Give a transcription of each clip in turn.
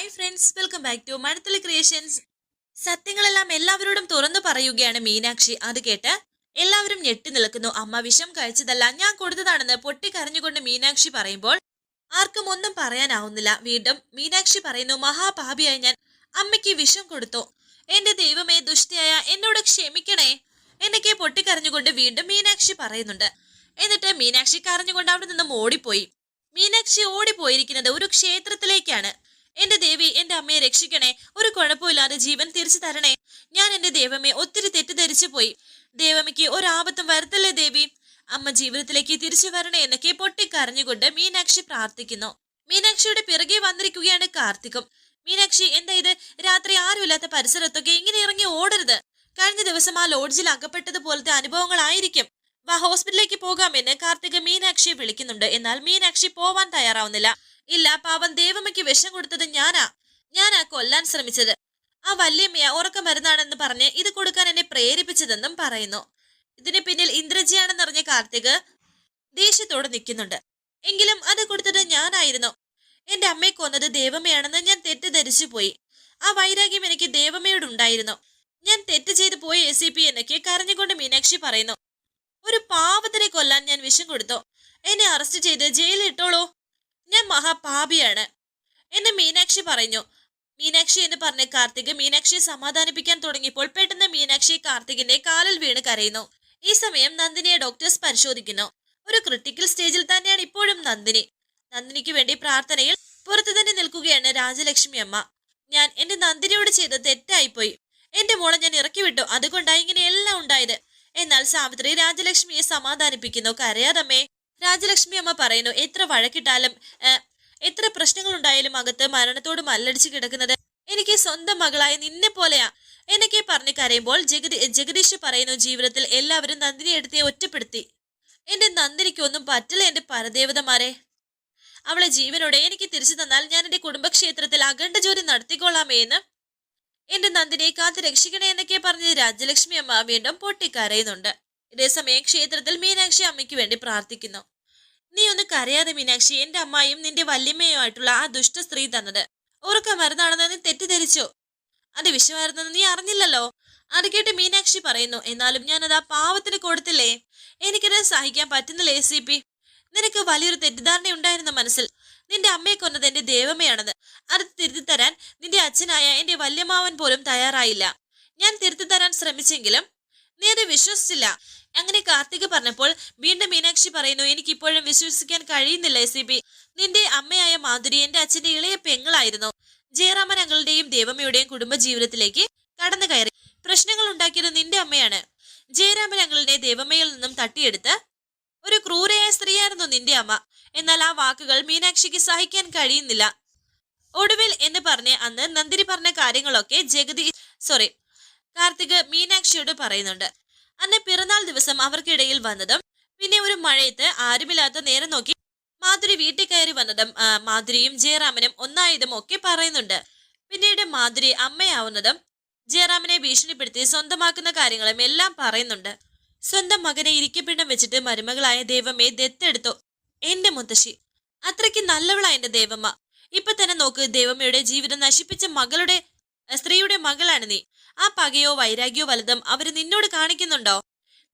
Hi friends welcome back to Mazhathulli creations സത്യങ്ങളെല്ലാം എല്ലാവരോടും തുറന്നു പറയുകയാണ് മീനാക്ഷി. അത് കേട്ട് എല്ലാവരും ഞെട്ടി നിൽക്കുന്നു. അമ്മ വിഷം കഴിച്ചതല്ല ഞാൻ കൊടുത്തതാണെന്ന് പൊട്ടിക്കരഞ്ഞുകൊണ്ട് മീനാക്ഷി പറയുമ്പോൾ ആർക്കും ഒന്നും പറയാനാവുന്നില്ല. വീണ്ടും മീനാക്ഷി പറയുന്നു മഹാപാപിയായി ഞാൻ അമ്മയ്ക്ക് വിഷം കൊടുത്തു. എന്റെ ദൈവമേ ദുഷ്ടിയായ എന്നോട് ക്ഷമിക്കണേ എന്നൊക്കെ പൊട്ടിക്കരഞ്ഞുകൊണ്ട് വീണ്ടും മീനാക്ഷി പറയുന്നുണ്ട്. എന്നിട്ട് മീനാക്ഷി കരഞ്ഞുകൊണ്ട് അവിടെ നിന്നും ഓടിപ്പോയി. മീനാക്ഷി ഓടിപ്പോയിരിക്കുന്നത് ഒരു ക്ഷേത്രത്തിലേക്കാണ്. എന്റെ ദേവി എന്റെ അമ്മയെ രക്ഷിക്കണേ. ഒരു കുഴപ്പമില്ലാതെ ജീവൻ തിരിച്ചു തരണേ. ഞാൻ എന്റെ ദൈവമേ ഒത്തിരി തെറ്റിദ്ധരിച്ചു പോയി. ദേവമ്മയ്ക്ക് ഒരാപത്തും വരുത്തല്ലേ ദേവി. അമ്മ ജീവിതത്തിലേക്ക് തിരിച്ചു വരണേ എന്നൊക്കെ പൊട്ടിക്കരഞ്ഞുകൊണ്ട് മീനാക്ഷി പ്രാർത്ഥിക്കുന്നു. മീനാക്ഷിയുടെ പിറകെ വന്നിരിക്കുകയാണ് കാർത്തികും. മീനാക്ഷി എന്താ ഇത്? രാത്രി ആരുമില്ലാത്ത പരിസരത്തൊക്കെ ഇങ്ങനെ ഇറങ്ങി ഓടരുത്. കഴിഞ്ഞ ദിവസം ആ ലോഡ്ജിൽ അകപ്പെട്ടതുപോലത്തെ അനുഭവങ്ങളായിരിക്കും. വാ ഹോസ്പിറ്റലിലേക്ക് പോകാമെന്ന് കാർത്തിക് മീനാക്ഷിയെ വിളിക്കുന്നുണ്ട്. എന്നാൽ മീനാക്ഷി പോവാൻ തയ്യാറാവുന്നില്ല. ഇല്ല പാവം ദേവമ്മയ്ക്ക് വിഷം കൊടുത്തത് ഞാനാ. ഞാനാ കൊല്ലാൻ ശ്രമിച്ചത്. ആ വല്യമ്മയ ഉറക്കം വരുന്നാണെന്ന് പറഞ്ഞ് ഇത് കൊടുക്കാൻ എന്നെ പ്രേരിപ്പിച്ചതെന്നും പറയുന്നു. ഇതിന് പിന്നിൽ ഇന്ദ്രജിയാണെന്നറിഞ്ഞ കാർത്തിക് ദേഷ്യത്തോടെ നിൽക്കുന്നുണ്ട്. എങ്കിലും അത് കൊടുത്തത് ഞാനായിരുന്നു. എന്റെ അമ്മയെ കൊന്നത് ദേവമ്മയാണെന്ന് ഞാൻ തെറ്റിദ്ധരിച്ചു പോയി. ആ വൈരാഗ്യം എനിക്ക് ദേവമ്മയോടുണ്ടായിരുന്നു. ഞാൻ തെറ്റ് ചെയ്തു പോയ എ സി പി എന്നൊക്കെ കരഞ്ഞുകൊണ്ട് മീനാക്ഷി പറയുന്നു. ഒരു പാവത്തിനെ കൊല്ലാൻ ഞാൻ വിഷം കൊടുത്തു? എന്നെ അറസ്റ്റ് ചെയ്ത് ജയിലിൽ ഇട്ടോളൂ. ഞാൻ മഹാപാപിയാണ്. എന്ന് മീനാക്ഷി പറഞ്ഞു മീനാക്ഷി എന്ന് പറഞ്ഞ കാർത്തിക് മീനാക്ഷിയെ സമാധാനിപ്പിക്കാൻ തുടങ്ങിയപ്പോൾ പെട്ടെന്ന് മീനാക്ഷി കാർത്തികിന്റെ കാലിൽ വീണ് കരയുന്നു. ഈ സമയം നന്ദിനിയെ ഡോക്ടേഴ്സ് പരിശോധിക്കുന്നു. ഒരു ക്രിട്ടിക്കൽ സ്റ്റേജിൽ തന്നെയാണ് ഇപ്പോഴും നന്ദിനി. നന്ദിനിക്ക് വേണ്ടി പ്രാർത്ഥനയിൽ പുറത്തു തന്നെ നിൽക്കുകയാണ് രാജലക്ഷ്മി അമ്മ. ഞാൻ എന്റെ നന്ദിനിയോട് ചെയ്ത തെറ്റായിപ്പോയി. എന്റെ മോളെ ഞാൻ ഇറക്കി വിട്ടു. അതുകൊണ്ടാണ് ഇങ്ങനെയെല്ലാം ഉണ്ടായത്. എന്നാൽ സാവിത്രി രാജലക്ഷ്മിയെ സമാധാനിപ്പിക്കുന്നു. കരയാതമ്മേ. രാജലക്ഷ്മി അമ്മ പറയുന്നു എത്ര വഴക്കിട്ടാലും എത്ര പ്രശ്നങ്ങൾ ഉണ്ടായാലും അകത്ത് മരണത്തോട് മല്ലടിച്ച് കിടക്കുന്നത് എനിക്ക് സ്വന്തം മകളായ നിന്നെ പോലെയാ. എന്നൊക്കെ പറഞ്ഞു കരയുമ്പോൾ ജഗദി ജഗദീഷ് പറയുന്നു ജീവിതത്തിൽ എല്ലാവരും നന്ദിനി എടുത്തേ ഒറ്റപ്പെടുത്തി. എന്റെ നന്ദിനിക്ക് ഒന്നും പറ്റില്ല എന്റെ പരദേവതമാരെ. അവളെ ജീവനോടെ എനിക്ക് തിരിച്ചു തന്നാൽ ഞാൻ എന്റെ കുടുംബക്ഷേത്രത്തിൽ അഖണ്ഡ ജോലി നടത്തിക്കൊള്ളാമേ എന്ന് എന്റെ നന്ദിനിയെ കാത്ത് രക്ഷിക്കണേ എന്നൊക്കെ പറഞ്ഞ് രാജലക്ഷ്മി അമ്മ വീണ്ടും പൊട്ടിക്കരയുന്നുണ്ട്. ഇതേസമയം ക്ഷേത്രത്തിൽ മീനാക്ഷി അമ്മയ്ക്ക് വേണ്ടി പ്രാർത്ഥിക്കുന്നു. നീ ഒന്ന് കരയാതെ മീനാക്ഷി എന്റെ അമ്മായും നിന്റെ വല്യമ്മയുമായിട്ടുള്ള ആ ദുഷ്ട സ്ത്രീ തന്നത്. ഉറക്ക മരുന്നാണെന്ന് നീ തെറ്റിദ്ധരിച്ചു? അത് വിഷമായിരുന്നെന്ന് നീ അറിഞ്ഞില്ലല്ലോ? അത് കേട്ട് മീനാക്ഷി പറയുന്നു എന്നാലും ഞാനത് ആ പാവത്തിന് കൊടുത്തില്ലേ? എനിക്കത് സഹിക്കാൻ പറ്റുന്നില്ല എ സി പി? നിനക്ക് വലിയൊരു തെറ്റിദ്ധാരണ ഉണ്ടായിരുന്ന മനസ്സിൽ. നിന്റെ അമ്മയെ കൊന്നത് എന്റെ ദേവമ്മയാണെന്ന്. അത് തിരുത്തി തരാൻ നിന്റെ അച്ഛനായ എന്റെ വല്യമാവൻ പോലും തയ്യാറായില്ല. ഞാൻ തിരുത്തി തരാൻ ശ്രമിച്ചെങ്കിലും നീ അത് വിശ്വസിച്ചില്ല. അങ്ങനെ കാർത്തിക് പറഞ്ഞപ്പോൾ വീണ്ടും മീനാക്ഷി പറയുന്നു എനിക്കിപ്പോഴും വിശ്വസിക്കാൻ കഴിയുന്നില്ല എസ് സി ബി നിന്റെ അമ്മയായ മാധുരി എന്റെ അച്ഛന്റെ ഇളയ പെങ്ങളായിരുന്നു. ജയറാമൻ അങ്ങളുടെയും ദേവമ്മയുടെയും കുടുംബ ജീവിതത്തിലേക്ക് കടന്നു കയറി. പ്രശ്നങ്ങൾ ഉണ്ടാക്കിയത് നിന്റെ അമ്മയാണ്. ജയരാമൻ അങ്ങളുടെ ദേവമ്മയിൽ നിന്നും തട്ടിയെടുത്ത് ഒരു ക്രൂരയായ സ്ത്രീയായിരുന്നു നിന്റെ അമ്മ. എന്നാൽ ആ വാക്കുകൾ മീനാക്ഷിക്ക് സഹിക്കാൻ കഴിയുന്നില്ല. ഒടുവിൽ എന്ന് പറഞ്ഞ് അന്ന് നന്ദിനി പറഞ്ഞ കാര്യങ്ങളൊക്കെ ജഗതി സോറി കാർത്തിക് മീനാക്ഷിയോട് പറയുന്നുണ്ട്. അന്ന് പിറന്നാൾ ദിവസം അവർക്കിടയിൽ വന്നതും പിന്നെ ഒരു മഴയത്ത് ആരുമില്ലാത്ത നേരം നോക്കി മാധുരി വീട്ടിൽ കയറി വന്നതും മാധുരിയും ജയറാമനും ഒന്നായതും ഒക്കെ പറയുന്നുണ്ട്. പിന്നീട് മാധുരി അമ്മയാവുന്നതും ജയറാമനെ ഭീഷണിപ്പെടുത്തി സ്വന്തമാക്കുന്ന കാര്യങ്ങളും എല്ലാം പറയുന്നുണ്ട്. സ്വന്തം മകനെ ഇരിക്കപ്പിണ്ടം വെച്ചിട്ട് മരുമകളായ ദേവമ്മയെ ദത്തെടുത്തു. എന്റെ മുത്തശ്ശി അത്രയ്ക്ക് നല്ലവളാ എന്റെ ദേവമ്മ. ഇപ്പൊ തന്നെ നോക്ക് ദേവമ്മയുടെ ജീവിതം നശിപ്പിച്ച മകളുടെ സ്ത്രീയുടെ മകളാണ് നീ. ആ പകയോ വൈരാഗ്യോ വലുതും അവർ നിന്നോട് കാണിക്കുന്നുണ്ടോ?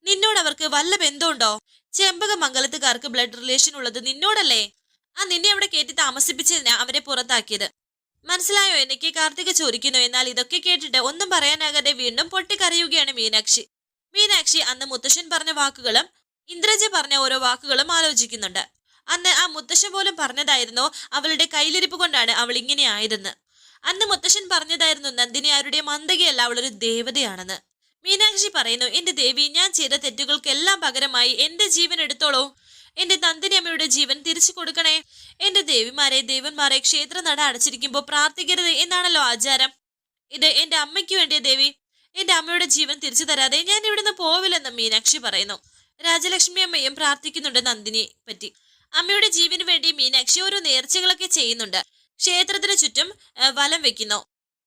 നിന്നോട് അവർക്ക് വല്ല ബന്ധമുണ്ടോ? ചെമ്പക മംഗലത്തുകാർക്ക് ബ്ലഡ് റിലേഷൻ ഉള്ളത് നിന്നോടല്ലേ? ആ നിന്നെ അവിടെ കയറ്റി താമസിപ്പിച്ചതിനാ അവരെ പുറത്താക്കിയത്. മനസ്സിലായോ എനിക്ക് കാർത്തിക ചോദിക്കുന്നു. എന്നാൽ ഇതൊക്കെ കേട്ടിട്ട് ഒന്നും പറയാനാകാതെ വീണ്ടും പൊട്ടിക്കരയുകയാണ് മീനാക്ഷി. മീനാക്ഷി അന്ന് മുത്തശ്ശൻ പറഞ്ഞ വാക്കുകളും ഇന്ദ്രജ പറഞ്ഞ ഓരോ വാക്കുകളും ആലോചിക്കുന്നുണ്ട്. അന്ന് ആ മുത്തശ്ശൻ പോലും പറഞ്ഞതായിരുന്നു അവളുടെ കയ്യിലിരിപ്പ് കൊണ്ടാണ് അവൾ ഇങ്ങനെ ആയതെന്ന്. അന്ന് മുത്തശ്ശൻ പറഞ്ഞതായിരുന്നു നന്ദിനി ആരുടെ മന്ദകയല്ല അവളൊരു ദേവതയാണെന്ന്. മീനാക്ഷി പറയുന്നു എന്റെ ദേവി ഞാൻ ചെയ്ത തെറ്റുകൾക്കെല്ലാം പകരമായി എന്റെ ജീവൻ എടുത്തോളൂ. എന്റെ നന്ദിനി അമ്മയുടെ ജീവൻ തിരിച്ചു കൊടുക്കണേ. എന്റെ ദേവിമാരെ ദേവന്മാരെ ക്ഷേത്ര നട അടച്ചിരിക്കുമ്പോൾ പ്രാർത്ഥിക്കരുത് എന്നാണല്ലോ ആചാരം. ഇത് എന്റെ അമ്മയ്ക്ക് വേണ്ടിയ ദേവി. എന്റെ അമ്മയുടെ ജീവൻ തിരിച്ചു തരാതെ ഞാൻ ഇവിടുന്ന് പോവില്ലെന്ന് മീനാക്ഷി പറയുന്നു. രാജലക്ഷ്മി അമ്മയും പ്രാർത്ഥിക്കുന്നുണ്ട് നന്ദിനിയെ പറ്റി. അമ്മയുടെ ജീവന് വേണ്ടി മീനാക്ഷി ഓരോ നേർച്ചകളൊക്കെ ചെയ്യുന്നുണ്ട്. ക്ഷേത്രത്തിന് ചുറ്റും വലം വെക്കുന്നു.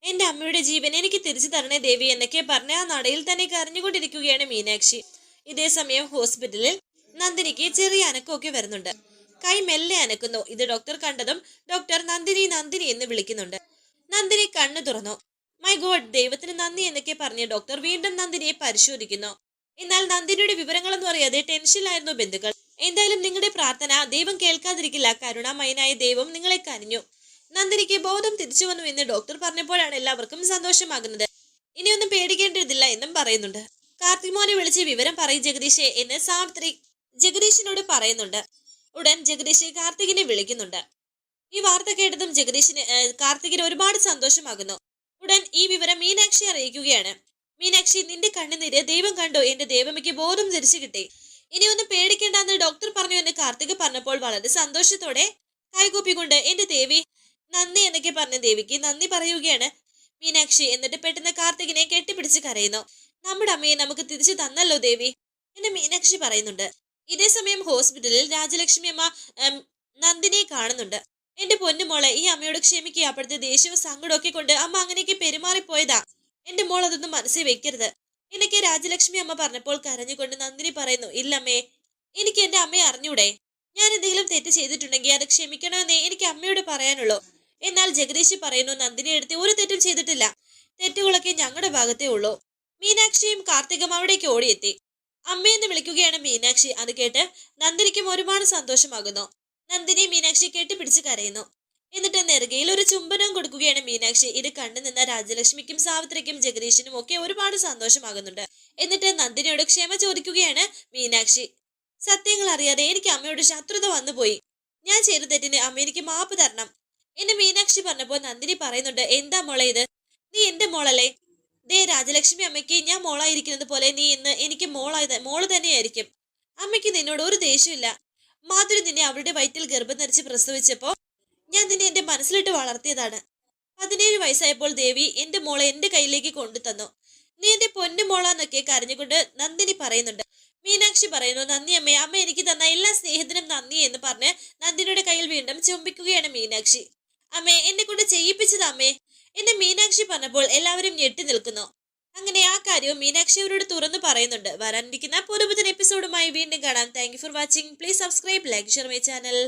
എന്റെ അമ്മയുടെ ജീവൻ എനിക്ക് തിരിച്ചു തരണേ ദേവി എന്നൊക്കെ പറഞ്ഞ ആ നടയിൽ തന്നെ കരഞ്ഞുകൊണ്ടിരിക്കുകയാണ് മീനാക്ഷി. ഇതേ സമയം ഹോസ്പിറ്റലിൽ നന്ദിനിക്ക് ചെറിയ അനക്കമൊക്കെ വരുന്നുണ്ട്. കൈ മെല്ലെ അനക്കുന്നു. ഇത് ഡോക്ടർ കണ്ടതും ഡോക്ടർ നന്ദിനി നന്ദിനി എന്ന് വിളിക്കുന്നുണ്ട്. നന്ദിനി കണ്ണു തുറന്നു. മൈ ഗോഡ് ദൈവത്തിന് നന്ദി എന്നൊക്കെ പറഞ്ഞ് ഡോക്ടർ വീണ്ടും നന്ദിനിയെ പരിശോധിക്കുന്നു. എന്നാൽ നന്ദിനിയുടെ വിവരങ്ങളൊന്നും അറിയാതെ ടെൻഷനിലായിരുന്നു ബന്ധുക്കൾ. എന്തായാലും നിങ്ങളുടെ പ്രാർത്ഥന ദൈവം കേൾക്കാതിരിക്കില്ല. കരുണാമയനായ ദൈവം നിങ്ങളെ കനിഞ്ഞു. നന്ദിനിക്ക് ബോധം തിരിച്ചു വന്നു എന്ന് ഡോക്ടർ പറഞ്ഞപ്പോഴാണ് എല്ലാവർക്കും സന്തോഷമാകുന്നത്. ഇനിയൊന്നും പേടിക്കേണ്ടതില്ല എന്നും പറയുന്നുണ്ട്. കാർത്തിക് മോനെ വിളിച്ച് വിവരം പറയും ജഗദീഷെ എന്ന് സാവിത്രി ജഗദീഷിനോട് പറയുന്നുണ്ട്. ഉടൻ ജഗദീഷ് കാർത്തികിനെ വിളിക്കുന്നുണ്ട്. ഈ വാർത്ത കേട്ടതും ജഗദീഷിന് കാർത്തികിന് ഒരുപാട് സന്തോഷമാകുന്നു. ഉടൻ ഈ വിവരം മീനാക്ഷി അറിയിക്കുകയാണ്. മീനാക്ഷി നിന്റെ കണ്ണുനീര് ദൈവം കണ്ടോ? എന്റെ ദൈവമയ്ക്ക് ബോധം തിരിച്ചു കിട്ടി. ഇനി ഒന്നും പേടിക്കേണ്ടെന്ന് ഡോക്ടർ പറഞ്ഞു എന്ന് കാർത്തിക് പറഞ്ഞപ്പോൾ വളരെ സന്തോഷത്തോടെ കൈകൂപ്പിക്കൊണ്ട് എന്റെ ദേവി നന്ദി എന്നൊക്കെ പറഞ്ഞ ദേവിക്ക് നന്ദി പറയുകയാണ്. മീനാക്ഷി എന്നിട്ട് പെട്ടെന്ന് കാർത്തികിനെ കെട്ടിപ്പിടിച്ച് കരയുന്നു. നമ്മുടെ അമ്മയെ നമുക്ക് തിരിച്ചു തന്നല്ലോ ദേവി എന്ന് മീനാക്ഷി പറയുന്നുണ്ട്. ഇതേ സമയം ഹോസ്പിറ്റലിൽ രാജലക്ഷ്മി അമ്മ നന്ദിനെ കാണുന്നുണ്ട്. എന്റെ പൊന്നുമോളെ ഈ അമ്മയോട് ക്ഷമിക്കുക. അപ്പോഴത്തെ ദേഷ്യവും സങ്കടമൊക്കെ കൊണ്ട് അമ്മ അങ്ങനെയൊക്കെ പെരുമാറിപ്പോയതാ. എന്റെ മോൾ അതൊന്നും മനസ്സിൽ വെക്കരുത് എനിക്ക് രാജലക്ഷ്മി അമ്മ പറഞ്ഞപ്പോൾ കരഞ്ഞുകൊണ്ട് നന്ദിനി പറയുന്നു. ഇല്ലമ്മേ എനിക്ക് എന്റെ അമ്മയെ അറിഞ്ഞൂടെ? ഞാൻ എന്തെങ്കിലും തെറ്റ് ചെയ്തിട്ടുണ്ടെങ്കിൽ അത് ക്ഷമിക്കണമെന്നേ എനിക്ക് അമ്മയോട് പറയാനുള്ളൂ. എന്നാൽ ജഗദീഷ് പറയുന്നു നന്ദിനി എടുത്ത് ഒരു തെറ്റും ചെയ്തിട്ടില്ല. തെറ്റുകളൊക്കെ ഞങ്ങളുടെ ഭാഗത്തേ ഉള്ളൂ. മീനാക്ഷിയും കാർത്തികം അവിടേക്ക് ഓടിയെത്തി. അമ്മയെന്ന് വിളിക്കുകയാണ് മീനാക്ഷി. അത് കേട്ട് നന്ദിനിക്കും ഒരുപാട് സന്തോഷമാകുന്നു. നന്ദിനി മീനാക്ഷി കെട്ടിപ്പിടിച്ച് കരയുന്നു. എന്നിട്ട് നെറുകയിൽ ഒരു ചുംബനം കൊടുക്കുകയാണ് മീനാക്ഷി. ഇത് കണ്ടു നിന്ന രാജലക്ഷ്മിക്കും സാവിത്രിക്കും ജഗദീഷിനും ഒക്കെ ഒരുപാട് സന്തോഷമാകുന്നുണ്ട്. എന്നിട്ട് നന്ദിനിയോട് ക്ഷമ ചോദിക്കുകയാണ് മീനാക്ഷി. സത്യങ്ങൾ അറിയാതെ എനിക്ക് അമ്മയോട് ശത്രുത വന്നുപോയി. ഞാൻ ചെയ്ത തെറ്റിന് അമ്മ എനിക്ക് മാപ്പ് തരണം. എന്നെ മീനാക്ഷി പറഞ്ഞപ്പോൾ നന്ദിനി പറയുന്നുണ്ട് എന്താ മോളെ ഇത്? നീ എന്റെ മോളല്ലേ? ദേ രാജലക്ഷ്മി അമ്മയ്ക്ക് ഞാൻ മോളായിരിക്കുന്നത് പോലെ നീ ഇന്ന് എനിക്ക് മോളായി മോൾ തന്നെയായിരിക്കും. അമ്മയ്ക്ക് നിന്നോട് ഒരു ദേഷ്യമില്ല മാധുരി നിന്നെ അവരുടെ വയറ്റിൽ ഗർഭം ധരിച്ച് പ്രസവിച്ചപ്പോ ഞാൻ നിന്നെ എന്റെ മനസ്സിലിട്ട് വളർത്തിയതാണ്. പതിനേഴ് വയസ്സായപ്പോൾ ദേവി എന്റെ മോളെ എന്റെ കയ്യിലേക്ക് കൊണ്ടുതന്നു. നീ എന്റെ പൊന്നു മോളാന്നൊക്കെ കരഞ്ഞുകൊണ്ട് നന്ദിനി പറയുന്നുണ്ട്. മീനാക്ഷി പറയുന്നു നന്ദി അമ്മേ അമ്മ എനിക്ക് തന്ന എല്ലാ സ്നേഹത്തിനും നന്ദി എന്ന് പറഞ്ഞ് നന്ദിനിയുടെ കയ്യിൽ വീണ്ടും ചുംബിക്കുകയാണ് മീനാക്ഷി. അമ്മേ എന്നെ കൊണ്ട് ചെയ്യിപ്പിച്ചത് അമ്മേ. എന്നെ മീനാക്ഷി പറഞ്ഞപ്പോൾ എല്ലാവരും ഞെട്ടി നിൽക്കുന്നു. അങ്ങനെ ആ കാര്യവും മീനാക്ഷി അവരോട് തുറന്നു പറയുന്നുണ്ട്. വരാനിരിക്കുന്ന പുതുപുതൻ എപ്പിസോഡുമായി വീണ്ടും കാണാം. Thank for watching please subscribe like share my channel